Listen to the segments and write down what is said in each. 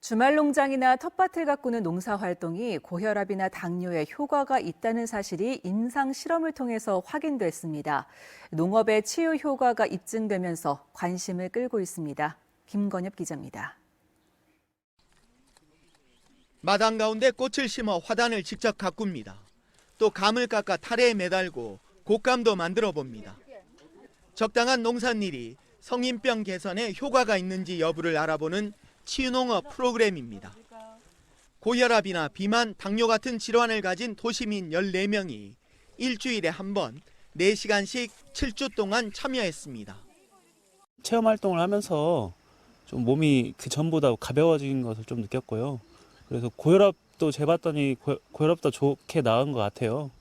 주말 농장이나 텃밭을 가꾸는 농사 활동이 고혈압이나 당뇨에 효과가 있다는 사실이 임상 실험을 통해서 확인됐습니다. 농업의 치유 효과가 입증되면서 관심을 끌고 있습니다. 김건엽 기자입니다. 마당 가운데 꽃을 심어 화단을 직접 가꿉니다. 또 감을 깎아 타래에 매달고 곶감도 만들어 봅니다. 적당한 농산일이 성인병 개선에 효과가 있는지 여부를 알아보는 치유농업 프로그램입니다. 고혈압이나 비만, 당뇨 같은 질환을 가진 도시민 14명이 일주일에 한 번 4시간씩 7주 동안 참여했습니다. 체험 활동을 하면서 좀 몸이 그 전보다 가벼워진 것을 좀 느꼈고요. 그래서 고혈압도 재봤더니 고, 고혈압도 좋게 나은 것 같아요.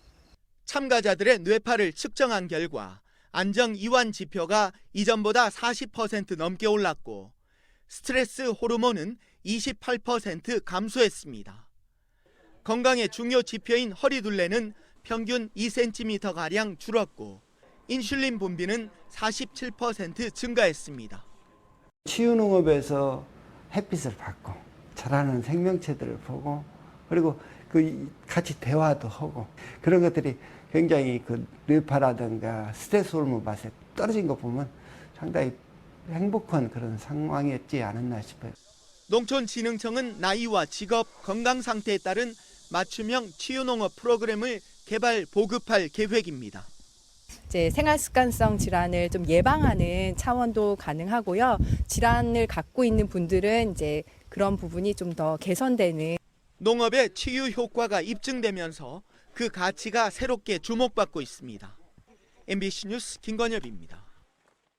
참가자들의 뇌파를 측정한 결과 안정 이완 지표가 이전보다 40% 넘게 올랐고 스트레스 호르몬은 28% 감소했습니다. 건강의 중요 지표인 허리둘레는 평균 2cm 가량 줄었고 인슐린 분비는 47% 증가했습니다. 치유농업에서 햇빛을 받고 자라는 생명체들을 보고 그리고 그 같이 대화도 하고 그런 것들이 굉장히 그 뇌파라든가 스트레스 호르몬 맛에 떨어진 거 보면 상당히 행복한 그런 상황이었지 않았나 싶어요. 농촌진흥청은 나이와 직업, 건강 상태에 따른 맞춤형 치유농업 프로그램을 개발 보급할 계획입니다. 이제 생활 습관성 질환을 좀 예방하는 차원도 가능하고요. 질환을 갖고 있는 분들은 이제 그런 부분이 좀 더 개선되는 농업의 치유 효과가 입증되면서 그 가치가 새롭게 주목받고 있습니다. MBC 뉴스 김건엽입니다.